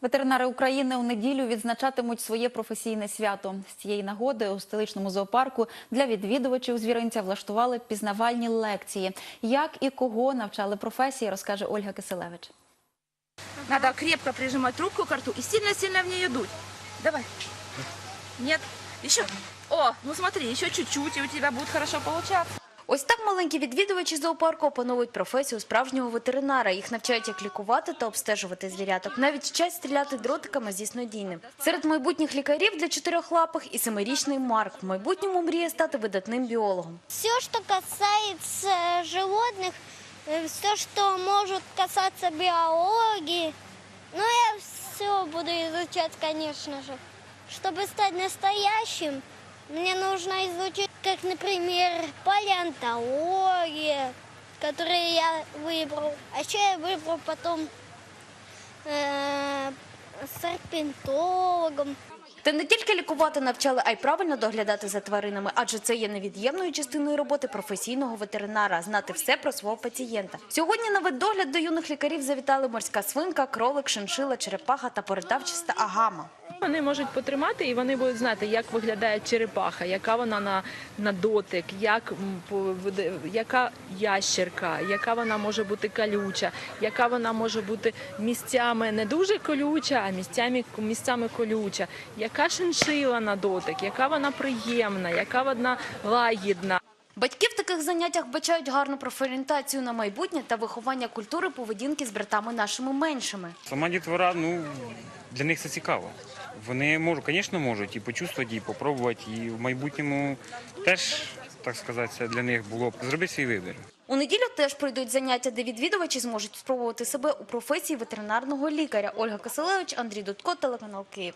Ветеринари України у неділю відзначатимуть своє професійне свято. З цієї нагоди у столичному зоопарку для відвідувачів звіринця влаштували пізнавальні лекції. Як і кого навчали професії, розкаже Ольга Киселевич. Надо крепко прижимать трубку к рту и сильно-сильно в нее дуть. Давай. Нет. Еще. О, ну смотри, еще чуть-чуть, и у тебя будет хорошо получаться. Ось так маленькі відвідувачі зоопарку опановують професію справжнього ветеринара. Їх навчають, як лікувати та обстежувати звіряток. Навіть вчать стріляти дротиками зі снодійним. Серед майбутніх лікарів для чотирьохлапих і семирічний Марк. В майбутньому мріє стати видатним біологом. Все, что касается животных, все, что может касаться биологии, ну, я все буду изучать, конечно же. Чтобы стать настоящим, мне нужно изучить, как, например, палеонтология, которую я выбрал. А еще я выбрал потом э, серпентологом. Та не тільки лікувати навчали, а й правильно доглядати за тваринами, адже це є невід'ємною частиною роботи професійного ветеринара – знати все про свого пацієнта. Сьогодні на догляд до юних лікарів завітали морська свинка, кролик, шиншила, черепаха та передавчиста агама. Вони можуть потримати і вони будуть знати, як виглядає черепаха, яка вона на, на дотик, як, яка ящерка, яка вона може бути колюча, яка вона може бути місцями не дуже колюча, а місцями, місцями колюча, яка шиншила на дотик, яка вона приємна, яка вона лагідна. Батьки в таких заняттях бачають гарну профорієнтацію на майбутнє та виховання культури поведінки з братами нашими меншими. Сама дітвора, ну для них це цікаво. Вони можуть, звісно, можуть і почувствувати, і попробувати, і в майбутньому теж, так сказати, для них було зробити свій вибір. У неділю теж пройдуть заняття, де відвідувачі зможуть спробувати себе у професії ветеринарного лікаря. Ольга Киселевич, Андрій Дудко, телеканал Київ.